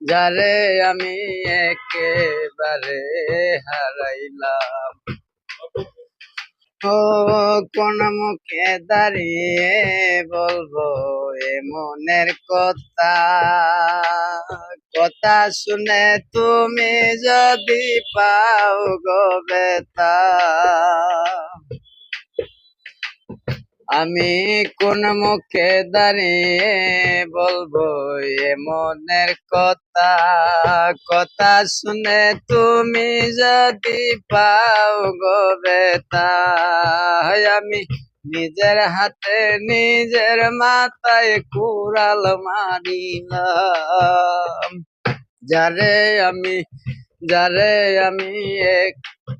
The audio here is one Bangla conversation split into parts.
যারে আমি একেবারে হারাইলাম। ও কোন মুখে দাঁড়িয়ে বলব এ মনের কথা। কথা শুনে তুমি যদি পাও গো বেতা আমি কোন মুখে দাঁড়িয়ে বলব, এ মনের কথা কথা শুনে তুমি যদি পাও গো বেতা আমি নিজের হাতে নিজের মাথায় কুড়াল মারিলাম যারে আমি যারে আমি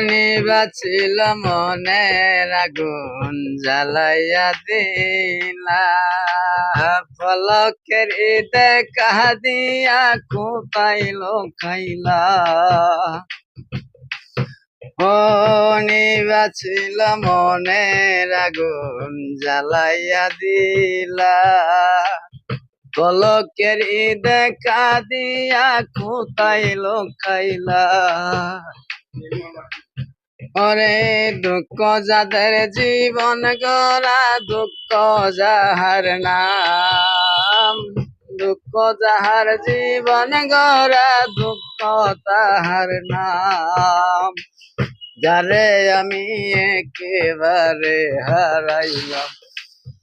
নিবাছিল মনের আগুন জ্বালাইয়া দিলা। পলকের দেখা দিয়া কোপাইল খাইলা। ও নিবাছিল মনের আগুন জ্বালাইয়া দিলা। পলকের দেখা দিয়া কোথায় খাইলা ওরে দুঃখ যাদের জীবন গড়া, দুঃখ যাহার নাম। দুঃখ যাহার জীবন গড়া, দুঃখ তাহার নাম। যারে আমি একেবারে হারাইলাম।